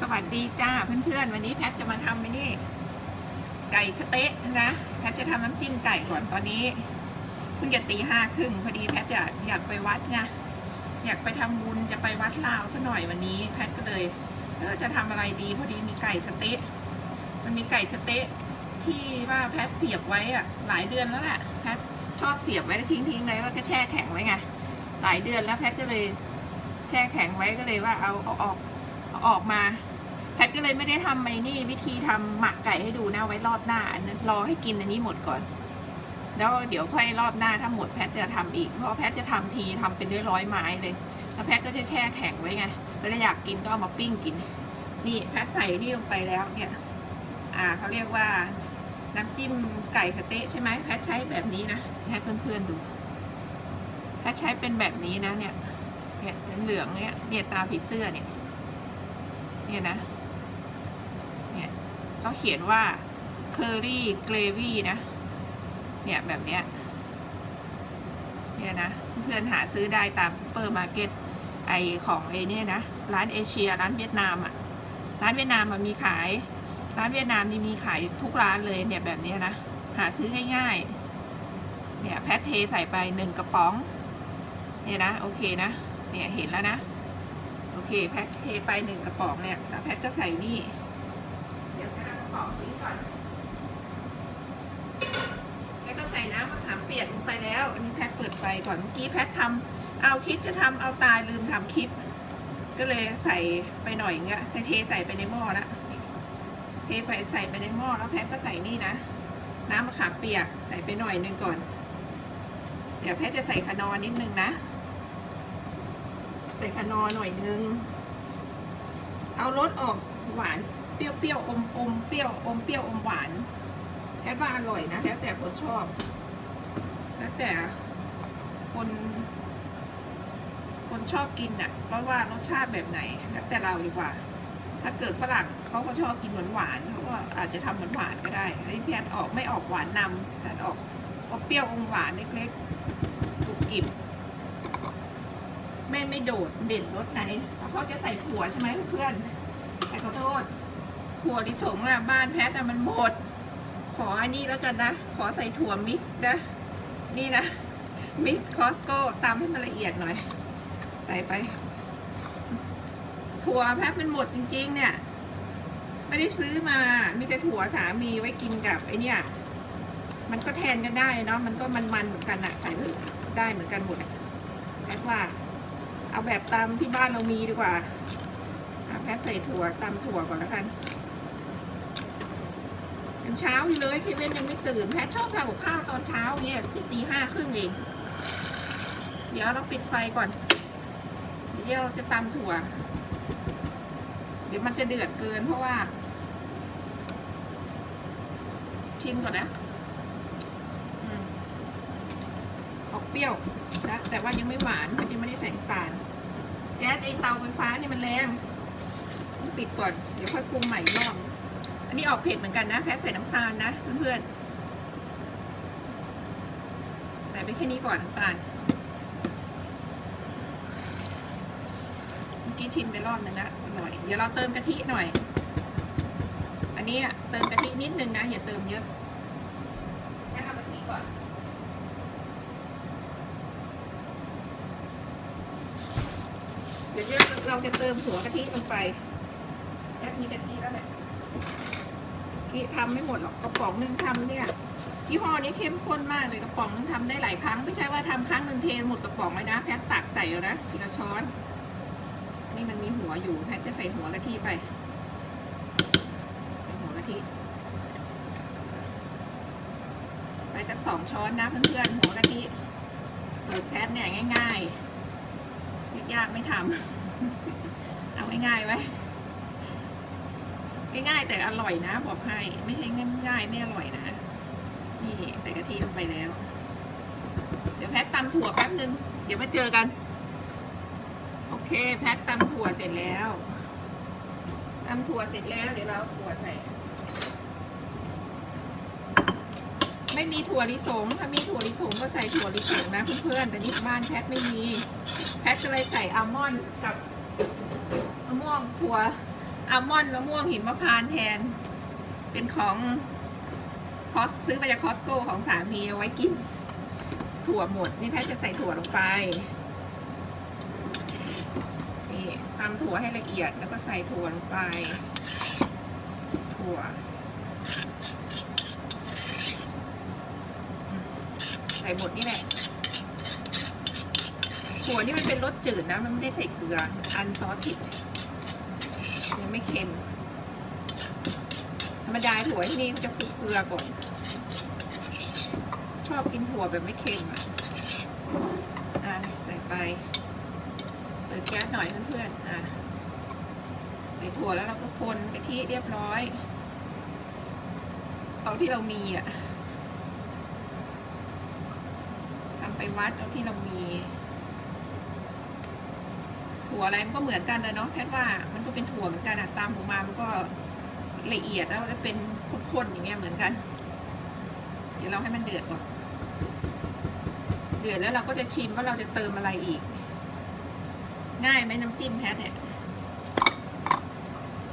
สวัสดีจ้าเพื่อนๆ วันนี้แพทจะมาทำไอ้นี่ ไก่สเต๊ะนะแพทจะทำน้ำจิ้มไก่ก่อนตอนนี้เพิ่งจะตีห้าครึ่งพอดีแพทจะอยากไปวัดไงอยากไปทำบุญจะไปวัดลาวซะหน่อยวันนี้ แพทก็เลยเออจะทำอะไรดีพอดีมีไก่สเต๊ะมันมีไก่สเต๊ะที่ว่าแพทเสียบไว้อะหลายเดือนแล้วแหละแพทชอบเสียบไว้แล้วทิ้งๆไว้แล้วก็แช่แข็งไว้ไงหลายเดือนแล้วแพทก็เลย แช่แข็งไว้ก็เลยว่าเอาเอาออก ออกมาแพทก็เลยไม่ได้ทำไอ้นี่ วิธีทำหมักไก่ให้ดูนะไว้รอบหน้าอันนั้นรอให้กินอันนี้หมดก่อน แล้วเดี๋ยวค่อยรอบหน้าถ้าหมดแพทจะทำอีก เพราะแพทจะทำทีทำเป็นร้อยร้อยไม้เลย แล้วแพทก็จะแช่แข็งไว้ไงแล้วอยากกินก็เอามาปิ้งกิน นี่แพทใส่นี่ลงไปแล้วเนี่ย อ่าเขาเรียกว่าน้ำจิ้มไก่สะเต๊ะใช่ไหมแพทใช้แบบนี้นะให้เพื่อนๆดูแพทใช้เป็นแบบนี้นะเนี่ยเนี่ยเหลืองๆเนี่ยเนี่ยตาผีเสื้อเนี่ย เนี่ยนะ เนี่ยเขาเขียนว่า curry gravy นะ เนี่ยแบบเนี้ย เนี่ยนะ เพื่อนหาซื้อได้ตามซูเปอร์มาร์เก็ตไอของไอเนี่ยนะ ร้านเอเชีย ร้านเวียดนามอะ่ะร้านเวียดนามมันมีขาย ร้านเวียดนามนี่มีขายทุกร้านเลยเนี่ยแบบเนี้ยนะ หาซื้อง่ายๆ เนี่ยแพทเทใส่ไปหนึ่งกระป๋อง เนี่ยนะ โอเคนะ เนี่ยเห็นแล้วนะ เค แพทเทไปหนึ่งกระป๋องเนี่ยแล้วแพทก็ใส่นี่ เดี๋ยวแพทเอากระป๋องทิ้ก่อน แล้วก็ใส่น้ำมะขามเปียกลงไปแล้ว อันนี้แพทเปิดไฟก่อนเมื่อกี้แพททำเอาคิดจะทำเอาตายลืมทำคลิป ก็เลยใส่ไปหน่อยเงี้ยใส่เทใส่ไปในหม้อละเทไปใส่ไปในหม้อแล้วแพทก็ใส่นี่นะ น้ำมะขามเปียกใส่ไปหน่อยหนึงก่อน เดี๋ยวแพทจะใส่ขนอนนิดนึงนะ ใส่ขนอหน่อยนึง เอารสออกหวานเปรี้ยวเปรี้ยวอมอมเปรี้ยวอมเปรี้ยวอมหวานแค่ว่าอร่อยนะแล้วแต่คนชอบ แล้วแต่คน คนชอบกินอะ เพราะว่ารสชาติแบบไหนแล้วแต่เราดีกว่า ถ้าเกิดฝรั่งเขาก็ชอบกินหวานหวานเขาก็อาจจะทำหวานหวานก็ได้อันนี้พี่แอนออกไม่ออกหวานนำแต่ออกออกเปรี้ยวอมหวานเล็กๆกรุบกริบ ไม่ไม่โดดเด่นรสไหนเขาจะใส่ถั่วใช่ไหมเพื่อนแต่ขอโทษถั่วลิสงอะบ้านแพทอะมันหมด ขออันนี้แล้วกันนะ ขอใส่ถั่วมิกซ์นะ นี่นะ มิกซ์คอสโก้ตามให้มันละเอียดหน่อย ใส่ไป ถั่วแพทมันหมดจริง ๆ เนี่ย ไม่ได้ซื้อมา มีแต่ถั่วสามีไว้กินกับไอเนี่ย มันก็แทนกันได้เนาะ มันก็มันๆเหมือนกันอะใส่เพิ่มได้เหมือนกันหมดแพทว่า เอาแบบตามที่บ้านเรามีดีกว่าอะแพทใส่ถั่วตามถั่วก่อนแล้วกันยังเช้าอยู่เลยเคเวนยังไม่ตื่นแพทชอบทำกับข้าวตอนเช้าเงี้ยที่ตีห้าครึ่งเอง เดี๋ยวเราปิดไฟก่อน เดี๋ยวเราจะตำถั่ว เดี๋ยวมันจะเดือดเกินเพราะว่า ชิมก่อนนะอืมออก เปรี้ยวนะแต่ว่ายังไม่หวานมันยังไม่ได้ใส่น้ำตาล แก๊สไอเตาไฟฟ้านี่มันแรงต้องปิดก่อน เดี๋ยวค่อยปรุงใหม่รอบอันนี้ออกเผ็ดเหมือนกันนะแพทใส่น้ำตาลนะเพื่อนๆ แต่ไปแค่นี้ก่อนน้ำตาล เมื่อกี้ชิมไปรอบนึงนะอร่อย เดี๋ยวเราเติมกะทิหน่อย อันนี้เติมกะทินิดนึงนะอย่าเติมเยอะแค่เอากะทิก่อน เดี๋ยว เราจะเติมหัวกะทิลงไปแค่มีกะทิแล้วแหละที่ทำไม่หมดหรอกกระป๋องหนึ่งทำเนี่ยยี่ห้อนี้เข้มข้นมากเลยกระป๋องนึงทำได้หลายครั้ง ไม่ใช่ว่าทำครั้งหนึ่งเทหมดกระป๋องเลยนะแพ็คตักใส่แล้วนะทีละช้อน นี่มันมีหัวอยู่แพทจะใส่หัวกะทิไปหัวกะทิไปสักสองช้อนนะเพื่อนๆหัวกะทิสูตรแพทเนี่ยง่ายๆยากๆไม่ทำเอา ง่ายๆไว้ง่ายๆแต่อร่อยนะ บอกให้ ไม่ใช่ง่ายๆไม่อร่อยนะ นี่ใส่กะทิลงไปแล้ว เดี๋ยวแพทตำถั่วแป๊บนึง เดี๋ยวมาเจอกัน โอเค แพทตำถั่วเสร็จแล้วตำถั่วเสร็จแล้ว เดี๋ยวเราถั่วใส่ ไม่มีถั่วลิสง ถ้ามีถั่วลิสงก็ใส่ถั่วลิสงนะเพื่อนๆแต่นี่บ้านแพทไม่มี แพทก็เลยใส่อัลมอนด์กับ มะม่วงถั่วอัลมอนด์มะม่วงหิมพานต์แทน เป็นของคอสซื้อมาจากคอสโก้ของสามีเอาไว้กิน ถั่วหมด นี่แพทย์จะใส่ถั่วลงไป นี่ตำถั่วให้ละเอียดแล้วก็ใส่ถั่วลงไป ถั่วใส่หมดนี่แหละถั่วนี่มันเป็นรสจืดนะ มันไม่ได้ใส่เกลือ อันซอสผิด ไม่เค็ม ธรรมดาถั่วที่นี่เขาจะคลุกเกลือก่อน ชอบกินถั่วแบบไม่เค็มอะอะใส่ไป เปิดแก๊สหน่อยเพื่อนๆอะใส่ถั่วแล้วเราก็คนกะทิเรียบร้อย เอาที่เรามีอะทำไปวัดเอาที่เรามี ถั่วอะไรมันก็เหมือนกันนะเนาะแพทว่ามันก็เป็นถั่วเหมือนกันอะตามออกมามันก็ละเอียดแล้วจะเป็นข้นๆอย่างเงี้ยเหมือนกัน เดี๋ยวเราให้มันเดือดก่อนเดือดแล้วเราก็จะชิมว่าเราจะเติมอะไรอีก ง่ายไหมน้ำจิ้มแพทเนี่ย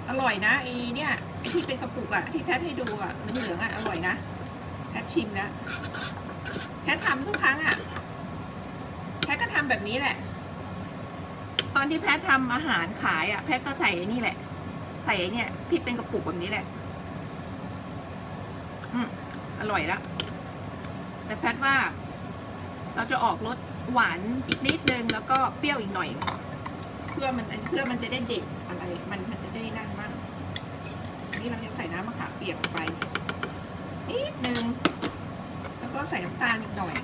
อร่อยนะไอ้เนี่ยไอ้ที่เป็นกระปุกอะที่แพทให้ดูอะเหลืองๆอะอร่อยนะแพทชิมแล้วแพททำทุกครั้งอะแพทก็ทำแบบนี้แหละ ตอนที่แพทย์ทำอาหารขายอะแพทย์ก็ใส่นี่แหละ ใส่เนี่ยที่เป็นกระปุกแบบนี้แหละ อืมอร่อยแล้วแต่แพทย์ว่า เราจะออกรสหวานอีกนิดนึงแล้วก็เปรี้ยวอีกหน่อย เพื่อมันเพื่อมันจะได้เด็ดอะไร มันมันจะได้นั่นมากนี่เราจะใส่น้ำมะขามเปียกลงไปนิดนึงแล้วก็ใส่น้ำตาลอีกหน่อย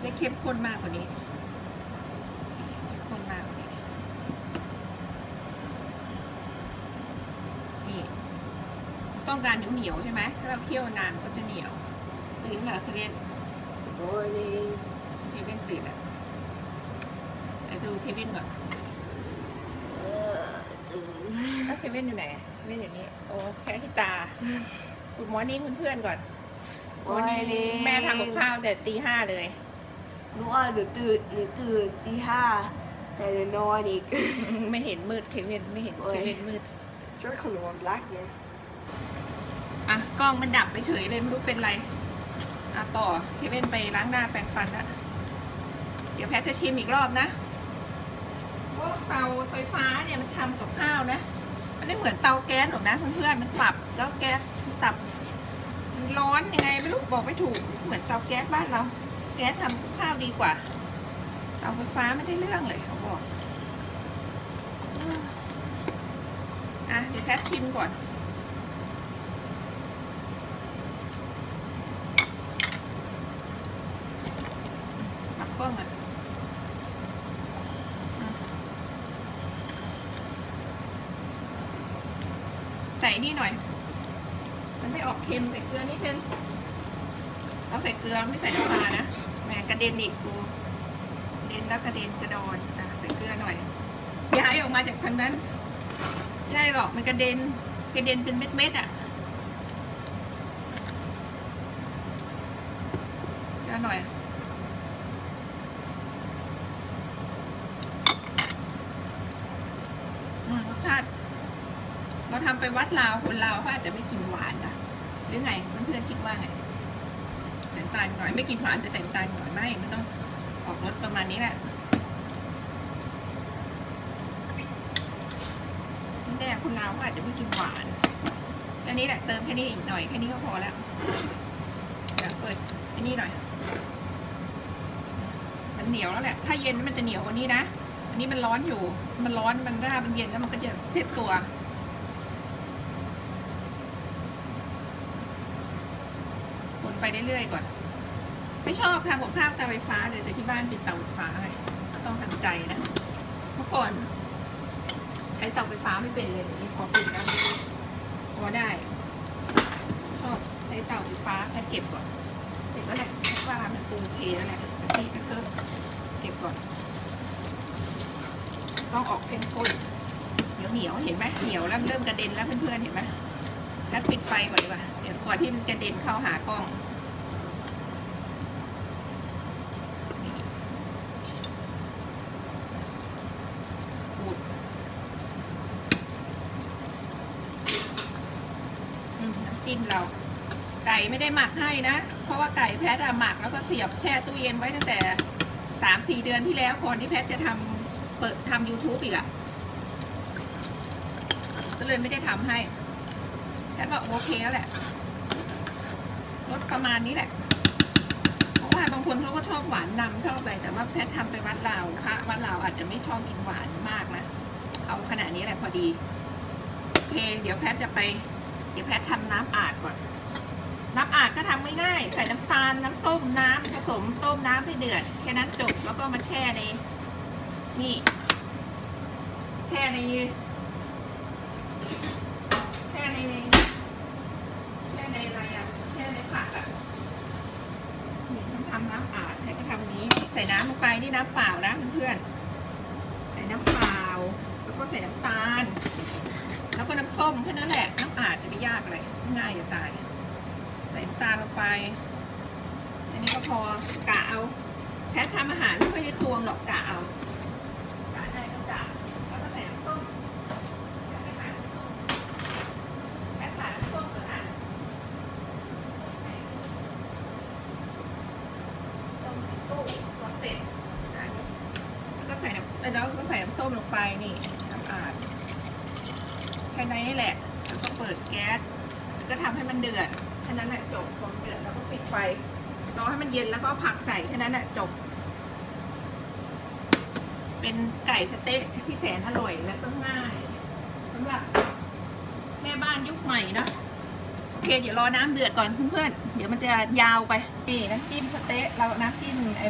ได้เข้มข้นมากกว่านี้เข้มข้นมากกว่านี้นี่ ต้องการเหนียวเหนียวๆใช่ไหมถ้าเราเคี่ยวนานก็จะเหนียว ตื่นเหรอคือเล่น Morning. เควินตื่นอะไปดูเควินก่อน Uh, ตื่นแล้วเควินอยู่ไหนเควินอยู่นี่ โอ้แค่ที่ตาคุณมอนี่เพื่อนๆก่อน Morning แม่ทำกับข้าวแต่ตีห้าเลยหนูว่าหนูตื่นหนูตื่นตีห้าแต่หนูนอนอีก ไม่เห็นมืดเควินไม่เห็นโอ้เคยวินมืดช่วยขนม black เนี่ย อะกล้องมันดับไปเฉยเลยไม่รู้เป็นไร อะต่อเควินไปล้างหน้าแปรงฟันละเดี๋ยวแพทจะชิมอีกรอบนะพวกเตาไฟฟ้าเนี่ยมันทำกับข้าวนะ มันไม่เหมือนเตาแก๊สหรอกนะเพื่อนๆ มันปรับแล้วแก๊สมันตับมันร้อนยังไงไม่รู้บอกไม่ถูก เหมือนเตาแก๊สบ้านเรา แก๊สทำกับข้าวดีกว่า เตาไฟฟ้าไม่ได้เรื่องเลยเขาบอก อะเดี๋ยวแพทชิมก่อน กล้องอะใส่นี่หน่อย มันไม่ออกเค็มใส่เกลือนิดนึงเราใส่เกลือไม่ใส่น้ำปลานะแหมกระเด็นอีกกูกระเด็นแล้วกระเด็นกระดอนอะใส่เกลือหน่อยย้ายออกมาจากทางนั้นใช่หรอกมันกระเด็นกระเด็นเป็นเม็ดๆอะเกลือหน่อย อืมรส ชาติ เราทำไปวัดลาวคนลาวเขาอาจจะไม่กินหวานนะหรือไงเพื่อนๆคิดว่าไงใส่น้ำตาลหน่อยไม่กินหวานแต่ใส่น้ำตาลหน่อยไม่ไมันต้องออกรสประมาณนี้แหละแน่คนลาวเขาอาจจะไม่กินหวานแค่นี้แหละเติมแค่นี้อีกหน่อยแค่นี้ก็พอแล้วเดี๋ยวเปิดอันนี้หน่อย มันเหนียวแล้วแหละถ้าเย็นมันจะเหนียวกว่านี้นะ นนี้มันร้อนอยู่ มันร้อน มันร่ามันเย็นแล้วมันก็จะเซตตัว คนไปเรื่อยๆก่อน ไม่ชอบทำกับข้าวเตาไฟฟ้าเลยแต่ที่บ้านเป็นเตาไฟฟ้าไงก็ต้องทำใจนะ เมื่อก่อน ใช้เตาไฟฟ้าไม่เป็นเลยเดี๋ยวนี้พอเป็นแล้วพอได้ ชอบใช้เตาไฟฟ้าแค่เก็บก่อน เสร็จแล้วแหละเพราะว่ามันโอเคแล้วแหละกะทิกระเทิบเก็บก่อน ต้องออกเข้มข้นเหนียวเหนียวเห็นไหมเหนียวแล้วเริ่มกระเด็นแล้วเพื่อนๆเห็นไหมแล้วปิดไฟก่อนดีกว่าเดี๋ยวก่อนที่มันกระเด็นเข้าหากล้องน้ำจิ้มเรา ไก่ไม่ได้หมักให้นะ เพราะว่าไก่แพทย์หมักแล้วก็เสียบแช่ตู้เย็นไว้ตั้งแต่สามสี่เดือนที่แล้วก่อนที่แพทย์จะทำ เปิดทำ YouTube อีกอะก็เลยไม่ได้ทำให้แพทบอกโอเคแล้วแหละรสประมาณนี้แหละ เพราะว่าบางคนเขาก็ชอบหวานนำชอบอะไรแต่ว่าแพททำไปวัดลาวพระวัดลาวอาจจะไม่ชอบกินหวานมากนะ เอาขนาดนี้แหละพอดี โอเค เดี๋ยวแพทจะไป เดี๋ยวแพททำน้ำอาดก่อน น้ำอาดก็ทำไม่ง่าย ใส่น้ำตาลน้ำส้มน้ำผสมต้มน้ำให้เดือดแค่นั้นจบแล้วก็มาแช่ใน นี่ แช่ในแช่ในในแช่ในอะไรอะแช่ในผักอะนี่ทำทำน้ำอาดให้ก็ทำนี้ ใส่น้ำลงไปนี่น้ำเปล่านะเพื่อนๆใส่น้ำเปล่า แล้วก็ใส่น้ำตาล แล้วก็น้ำส้มแค่นั้นแหละ น้ำอาดจะไม่ยากอะไรง่ายจะตาย ใส่น้ำตาลลงไป อันนี้ก็พอกะเอาแพททำอาหารไม่ค่อยได้ตวงหรอกกะเอากะได้ก็กะแล้วก็ใส่น้ำส้มเดี๋ยวไปหาน้ำส้มแพทย์หาน้ำส้มก่อนนะต้มในตู้พอเสร็จอะแล้วก็ใส่น้ำแล้วก็ใส่น้ำส้มลงไปนี่น้ำอาด แค่นี้แหละ แล้วก็เปิดแก๊ส แล้วก็ ทำให้มันเดือดแค่นั้นแหละจบพอมันเดือดแล้วก็ปิดไฟรอให้มันเย็นแล้วก็ผักใส่แค่นั้นแหละจบ เป็นไก่สเต๊ะที่แสนอร่อยและก็ง่ายสำหรับแม่บ้านยุคใหม่เนะโอเค เดี๋ยวรอน้ำเดือดก่อนเพื่อนๆเดี๋ยวมันจะยาวไปนี่น้ำจิ้มสเต๊ะเราน้ำจิ้มไอ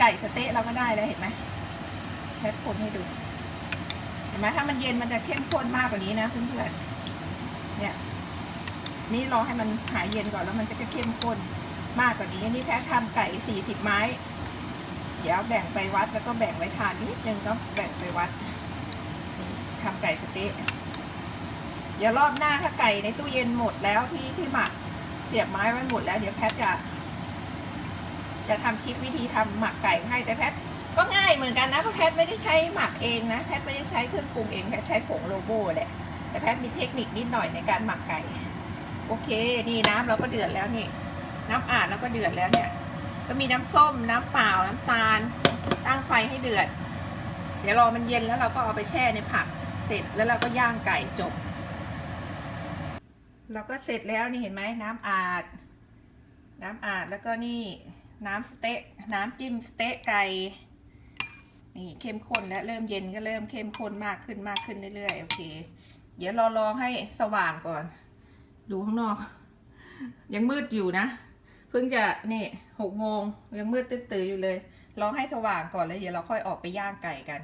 ไก่สเต๊ะเราก็ได้แล้วเห็นไหมแพทคนให้ดูเห็นไหมถ้ามันเย็นมันจะเข้มข้นมากกว่านี้นะเพื่อนๆเนี่ย นี่รอให้มันหายเย็นก่อนแล้วมันก็จะเข้มข้นมากกว่านี้นี่แพ้ทำไก่สี่สิบไม้ เดี๋ยวแบ่งไปวัดแล้วก็แบ่งไว้ทานนิดนึงก็แบ่งไปวัดทำไก่สเต๊ะเดี๋ยวรอบหน้าถ้าไก่ในตู้เย็นหมดแล้วที่ที่หมักเสียบไม้ไว้หมดแล้ว เดี๋ยวแพทจะ จะทำคลิปวิธีทำหมักไก่ให้แต่แพทก็ง่ายเหมือนกันนะเพราะแพทไม่ได้ใช้หมักเองนะแพทไม่ได้ใช้เครื่องปรุงเองแพทใช้ผงโลโบ้แหละแต่แพทมีเทคนิคนิดหน่อยในการหมักไก่ โอเค นี่น้ำเราก็เดือดแล้วนี่ น้ำอาดเราก็เดือดแล้วเนี่ย ก็มีน้ำส้ม น้ำเปล่า น้ำตาล ตั้งไฟให้เดือด เดี๋ยวรอมันเย็นแล้วเราก็เอาไปแช่ในผัก เสร็จแล้วเราก็ย่างไก่จบ เราก็เสร็จแล้วนี่เห็นไหมน้ำอาด น้ำอาดแล้วก็นี่น้ำสเต๊ะน้ำจิ้มสเต๊ะไก่นี่เข้มข้นแล้วเริ่มเย็นก็เริ่มเข้มข้นมากขึ้นมากขึ้นเรื่อยๆโอเค เดี๋ยวรอรอให้สว่างก่อน ดูข้างนอก ยังมืดอยู่นะ เพิ่งจะนี่หกโมงยังมืดตื้อๆอยู่เลยรอให้สว่างก่อนแล้วเดี๋ยวเราค่อยออกไปย่างไก่กัน